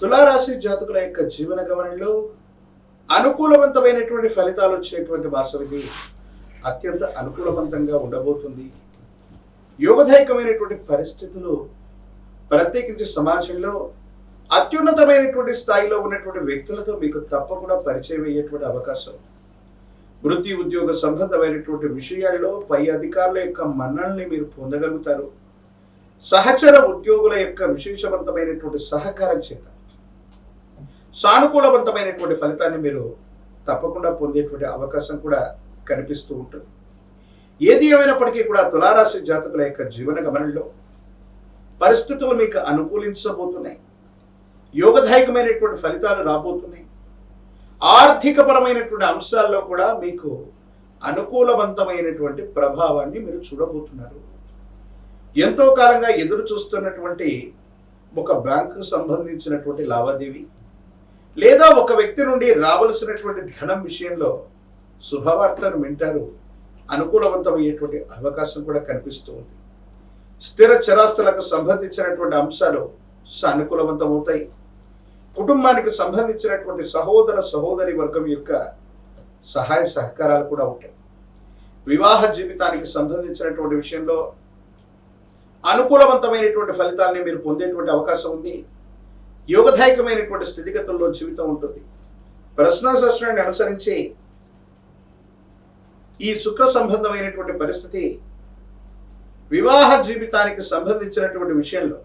తులారాశి జాతకుల యొక్క జీవన గమనంలో అనుకూలవంతమైనటువంటి ఫలితాలు వచ్చేటువంటి మాసం అత్యంత అనుకూలవంతంగా ఉండబోతుంది. యోగదాయకమైనటువంటి పరిస్థితులు ప్రత్యేకించి సమాజంలో అత్యున్నతమైనటువంటి స్థాయిలో ఉన్నటువంటి వ్యక్తులతో మీకు తప్పకుండా పరిచయం అయ్యేటువంటి అవకాశం. వృత్తి ఉద్యోగ సంబంధమైనటువంటి విషయాల్లో పై అధికారుల యొక్క మన్నల్ని మీరు పొందగలుగుతారు. సహచర ఉద్యోగుల యొక్క విశేషవంతమైనటువంటి సహకారం చేత సానుకూలవంతమైనటువంటి ఫలితాన్ని మీరు తప్పకుండా పొందేటువంటి అవకాశం కూడా కనిపిస్తూ ఉంటుంది. ఏది ఏమైనప్పటికీ కూడా తులారాశి జాతకుల యొక్క జీవన గమనంలో పరిస్థితులు మీకు అనుకూలించబోతున్నాయి. యోగదాయకమైనటువంటి ఫలితాలు రాబోతున్నాయి. ఆర్థికపరమైనటువంటి అంశాల్లో కూడా మీకు అనుకూలవంతమైనటువంటి ప్రభావాన్ని మీరు చూడబోతున్నారు. ఎంతో కాలంగా ఎదురు చూస్తున్నటువంటి ఒక బ్యాంకు సంబంధించినటువంటి లావాదేవీ లేదా ఒక వ్యక్తి నుండి రావలసినటువంటి ధనం విషయంలో శుభవార్తను వింటారు అనుకూలవంతమయ్యేటువంటి అవకాశం కూడా కనిపిస్తూ ఉంది. స్థిర చరాస్తులకు సంబంధించినటువంటి అంశాలు సానుకూలవంతమవుతాయి. కుటుంబానికి సంబంధించినటువంటి సహోదర సహోదరి వర్గం యొక్క సహాయ సహకారాలు కూడా ఉంటాయి. వివాహ జీవితానికి సంబంధించినటువంటి విషయంలో అనుకూలవంతమైనటువంటి ఫలితాలని మీరు పొందేటువంటి అవకాశం ఉంది. యోగదాయకమైనటువంటి స్థితిగతుల్లో జీవితం ఉంటుంది. ప్రశ్నాశాస్త్రాన్ని అనుసరించి ఈ సుఖ సంబంధమైనటువంటి పరిస్థితి వివాహ జీవితానికి సంబంధించినటువంటి విషయంలో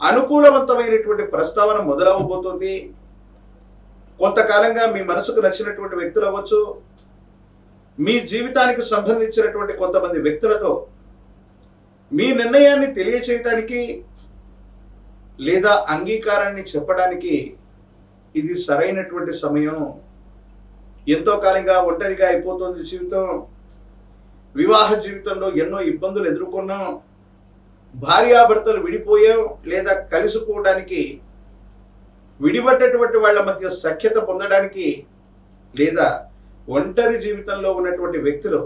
అనుకూలవంతమైనటువంటి ప్రస్తావన మొదలవబోతుంది. కొంతకాలంగా మీ మనసుకు నచ్చినటువంటి వ్యక్తులు అవ్వచ్చు. మీ జీవితానికి సంబంధించినటువంటి కొంతమంది వ్యక్తులతో మీ నిర్ణయాన్ని తెలియచేయటానికి లేదా అంగీకారాన్ని చెప్పడానికి ఇది సరైనటువంటి సమయం. ఎంతో కాలంగా ఒంటరిగా అయిపోతుంది జీవితం. వివాహ జీవితంలో ఎన్నో ఇబ్బందులు ఎదుర్కొన్నాం. భార్యాభర్తలు విడిపోయాం లేదా కలిసిపోవడానికి విడిపడ్డటువంటి వాళ్ళ మధ్య సఖ్యత పొందడానికి లేదా ఒంటరి జీవితంలో ఉన్నటువంటి వ్యక్తులు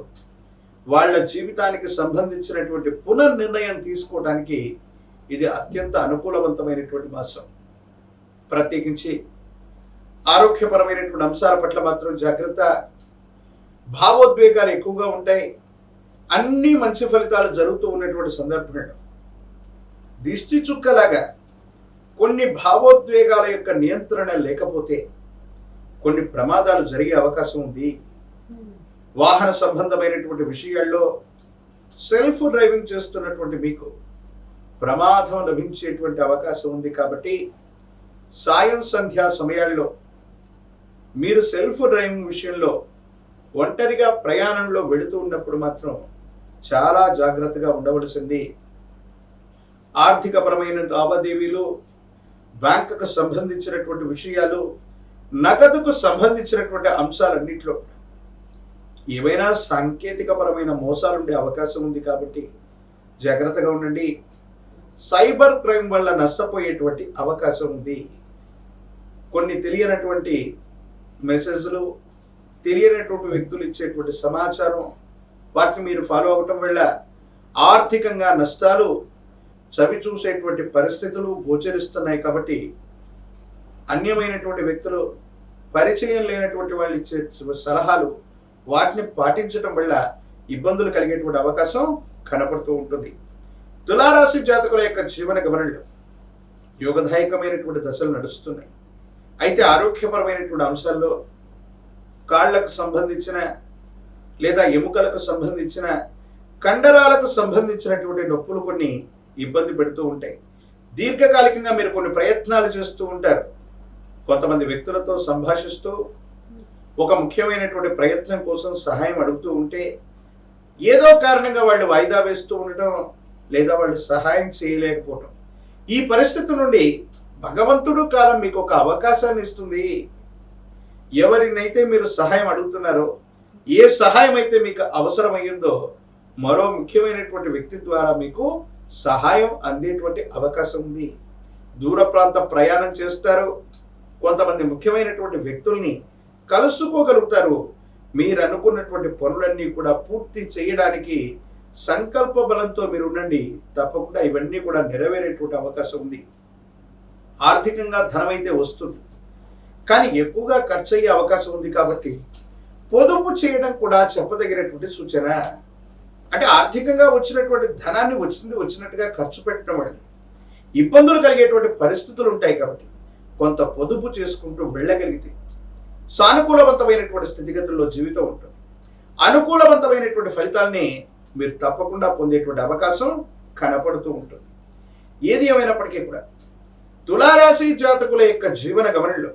వాళ్ళ జీవితానికి సంబంధించినటువంటి పునర్నిర్ణయం తీసుకోవడానికి ఇది అత్యంత అనుకూలవంతమైనటువంటి మాసం. ప్రత్యేకించి ఆరోగ్యపరమైనటువంటి అంశాల పట్ల మాత్రం జాగ్రత్త. భావోద్వేగాలు ఎక్కువగా ఉంటాయి. అన్ని మంచి ఫలితాలు జరుగుతూ ఉన్నటువంటి సందర్భంలో దిష్టి చుక్కలాగా కొన్ని భావోద్వేగాల యొక్క నియంత్రణ లేకపోతే కొన్ని ప్రమాదాలు జరిగే అవకాశం ఉంది. వాహన సంబంధమైనటువంటి విషయాల్లో సెల్ఫ్ డ్రైవింగ్ చేస్తున్నటువంటి మీకు ప్రమాదం లభించేటువంటి అవకాశం ఉంది కాబట్టి సాయం సంధ్యా సమయాల్లో మీరు సెల్ఫ్ డ్రైవింగ్ విషయంలో ఒంటరిగా ప్రయాణంలో వెళుతూ ఉన్నప్పుడు మాత్రం చాలా జాగ్రత్తగా ఉండవలసింది. ఆర్థికపరమైన లావాదేవీలు బ్యాంకుకు సంబంధించినటువంటి విషయాలు నగదుకు సంబంధించినటువంటి అంశాలన్నింటిలో ఏవైనా సాంకేతికపరమైన మోసాలు ఉండే అవకాశం ఉంది కాబట్టి జాగ్రత్తగా ఉండండి. సైబర్ క్రైమ్ వల్ల నష్టపోయేటువంటి అవకాశం ఉంది. కొన్ని తెలియనటువంటి మెసేజ్లు తెలియనటువంటి వ్యక్తులు ఇచ్చేటువంటి సమాచారం వాటిని మీరు ఫాలో అవటం వల్ల ఆర్థికంగా నష్టాలు చవి చూసేటువంటి పరిస్థితులు గోచరిస్తున్నాయి కాబట్టి అన్యమైనటువంటి వ్యక్తులు పరిచయం లేనటువంటి వాళ్ళు ఇచ్చే సలహాలు వాటిని పాటించడం వల్ల ఇబ్బందులు కలిగేటువంటి అవకాశం కనపడుతూ ఉంటుంది. తులారాశి జాతకుల యొక్క జీవన గమనంలో యోగదాయకమైనటువంటి దశలు నడుస్తున్నాయి. అయితే ఆరోగ్యపరమైనటువంటి అంశాల్లో కాళ్ళకు సంబంధించిన లేదా ఎముకలకు సంబంధించిన కండరాలకు సంబంధించినటువంటి నొప్పులు కొన్ని ఇబ్బంది పెడుతూ ఉంటాయి. దీర్ఘకాలికంగా మీరు కొన్ని ప్రయత్నాలు చేస్తూ ఉంటారు. కొంతమంది వ్యక్తులతో సంభాషిస్తూ ఒక ముఖ్యమైనటువంటి ప్రయత్నం కోసం సహాయం అడుగుతూ ఉంటే ఏదో కారణంగా వాళ్ళు వాయిదా వేస్తూ ఉండటం లేదా వాళ్ళు సహాయం చేయలేకపోవటం. ఈ పరిస్థితి నుండి భగవంతుడు కాలం మీకు ఒక అవకాశాన్ని ఇస్తుంది. ఎవరినైతే మీరు సహాయం అడుగుతున్నారో ఏ సహాయం అయితే మీకు అవసరమయ్యిందో మరో ముఖ్యమైనటువంటి వ్యక్తి ద్వారా మీకు సహాయం అందేటువంటి అవకాశం ఉంది. దూర ప్రాంత ప్రయాణం చేస్తారు. కొంతమంది ముఖ్యమైనటువంటి వ్యక్తుల్ని కలుసుకోగలుగుతారు. మీరు అనుకున్నటువంటి పనులన్నీ కూడా పూర్తి చేయడానికి సంకల్ప బలంతో మీరు ఉండండి తప్పకుండా ఇవన్నీ కూడా నెరవేరేటువంటి అవకాశం ఉంది. ఆర్థికంగా ధనం అయితే వస్తుంది. కానీ ఎక్కువగా ఖర్చు అయ్యే అవకాశం ఉంది కాబట్టి పొదుపు చేయడం కూడా చెప్పదగినటువంటి సూచన. అంటే ఆర్థికంగా వచ్చినటువంటి ధనాన్ని వచ్చింది వచ్చినట్టుగా ఖర్చు పెట్టడం వల్ల ఇబ్బందులు కలిగేటువంటి పరిస్థితులు ఉంటాయి కాబట్టి కొంత పొదుపు చేసుకుంటూ వెళ్ళగలిగితే సానుకూలవంతమైనటువంటి స్థితిగతుల్లో జీవితం ఉంటుంది. అనుకూలవంతమైనటువంటి ఫలితాల్ని మీరు తప్పకుండా పొందేటువంటి అవకాశం కనపడుతూ ఉంటుంది. ఏది ఏమైనప్పటికీ కూడా తులారాశి జాతకుల యొక్క జీవన గమనంలో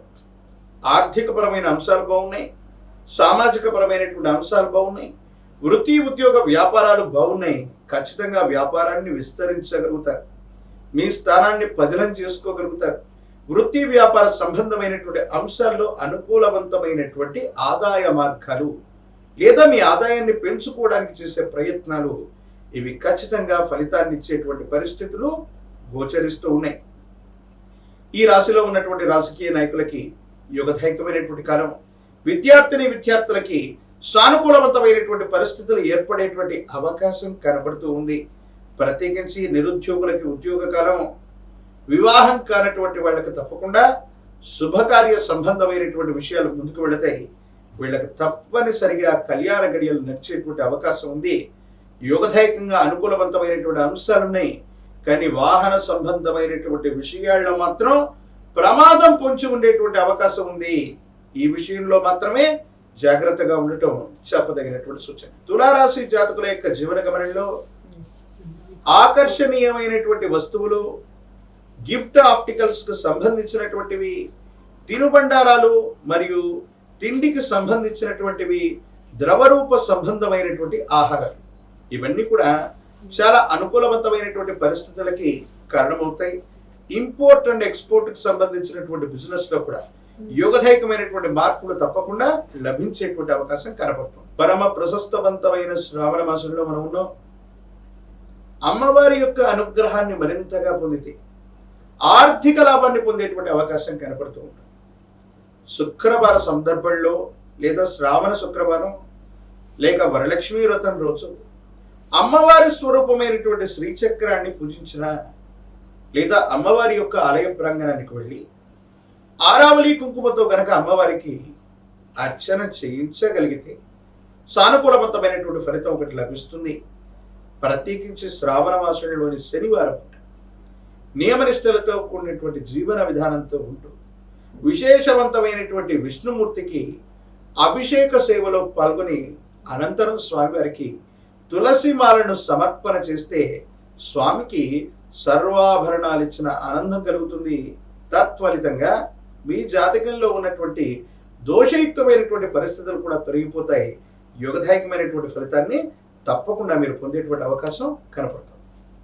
ఆర్థికపరమైన అంశాలు బాగున్నాయి సామాజిక పరమైనటువంటి అంశాలు బాగున్నాయి వృత్తి ఉద్యోగ వ్యాపారాలు బాగున్నాయి ఖచ్చితంగా వ్యాపారాన్ని విస్తరించగలుగుతారు మీ స్థానాన్ని పదిలం చేసుకోగలుగుతారు. వృత్తి వ్యాపార సంబంధమైనటువంటి అంశాల్లో అనుకూలవంతమైనటువంటి ఆదాయ మార్గాలు లేదా మీ ఆదాయాన్ని పెంచుకోవడానికి చేసే ప్రయత్నాలు ఇవి ఖచ్చితంగా ఫలితాన్ని ఇచ్చేటువంటి పరిస్థితులు గోచరిస్తూ ఉన్నాయి. ఈ రాశిలో ఉన్నటువంటి రాజకీయ నాయకులకి యుగధైకమైనటువంటి కాలం విద్యార్థిని విద్యార్థులకి సానుకూలవంతమైనటువంటి పరిస్థితులు ఏర్పడేటువంటి అవకాశం కనబడుతూ ఉంది. ప్రత్యేకించి నిరుద్యోగులకి ఉద్యోగ కాలం వివాహం కానటువంటి వాళ్ళకి తప్పకుండా శుభకార్య సంబంధమైనటువంటి విషయాలు ముందుకు వెళతాయి. వీళ్ళకి తప్పనిసరిగా కళ్యాణ గడియలు నడిచేటువంటి అవకాశం ఉంది. యోగదాయకంగా అనుకూలవంతమైనటువంటి అంశాలు ఉన్నాయి. కానీ వాహన సంబంధమైనటువంటి విషయాల్లో మాత్రం ప్రమాదం పొంచి ఉండేటువంటి అవకాశం ఉంది. ఈ విషయంలో మాత్రమే జాగ్రత్తగా ఉండటం చెప్పదగినటువంటి సూచన. తులారాశి జాతకుల యొక్క జీవన గమనంలో ఆకర్షణీయమైనటువంటి వస్తువులు గిఫ్ట్ ఆప్టికల్స్కు సంబంధించినటువంటివి తినుబండారాలు మరియు తిండికి సంబంధించినటువంటివి ద్రవరూప సంబంధమైనటువంటి ఆహారాలు. ఇవన్నీ కూడా చాలా అనుకూలవంతమైనటువంటి పరిస్థితులకి కారణమవుతాయి. ఇంపోర్ట్ అండ్ ఎక్స్పోర్ట్కి సంబంధించినటువంటి బిజినెస్లో కూడా యోగదాయకమైనటువంటి మార్పులు తప్పకుండా లభించేటువంటి అవకాశం కనపడుతుంది. పరమ ప్రశస్తవంతమైన శ్రావణ మాసంలో మనం ఉన్నాం. అమ్మవారి యొక్క అనుగ్రహాన్ని మరింతగా పొందితే ఆర్థిక లాభాన్ని పొందేటువంటి అవకాశం కనపడుతూ ఉంటుంది. శుక్రవార సందర్భంలో లేదా శ్రావణ శుక్రవారం లేక వరలక్ష్మీ వ్రతం రోజు అమ్మవారి స్వరూపమైనటువంటి శ్రీచక్రాన్ని పూజించిన లేదా అమ్మవారి యొక్క ఆలయ ప్రాంగణానికి వెళ్ళి ఆరావళి కుంకుమతో గనక అమ్మవారికి అర్చన చేయించగలిగితే సానుకూలవంతమైనటువంటి ఫలితం ఒకటి లభిస్తుంది. ప్రత్యేకించి శ్రావణ మాసంలోని శనివారం నియమనిష్టలతో కూడినటువంటి జీవన విధానంతో ఉంటూ విశేషవంతమైనటువంటి విష్ణుమూర్తికి అభిషేక సేవలో పాల్గొని అనంతరం స్వామివారికి తులసిమాలను సమర్పణ చేస్తే స్వామికి సర్వాభరణాలు ఇచ్చిన ఆనందం కలుగుతుంది. తత్ఫలితంగా మీ జాతకంలో ఉన్నటువంటి దోషయుక్తమైనటువంటి పరిస్థితులు కూడా తొలగిపోతాయి. యోగదాయకమైనటువంటి ఫలితాన్ని తప్పకుండా మీరు పొందేటువంటి అవకాశం కనపడుతుంది.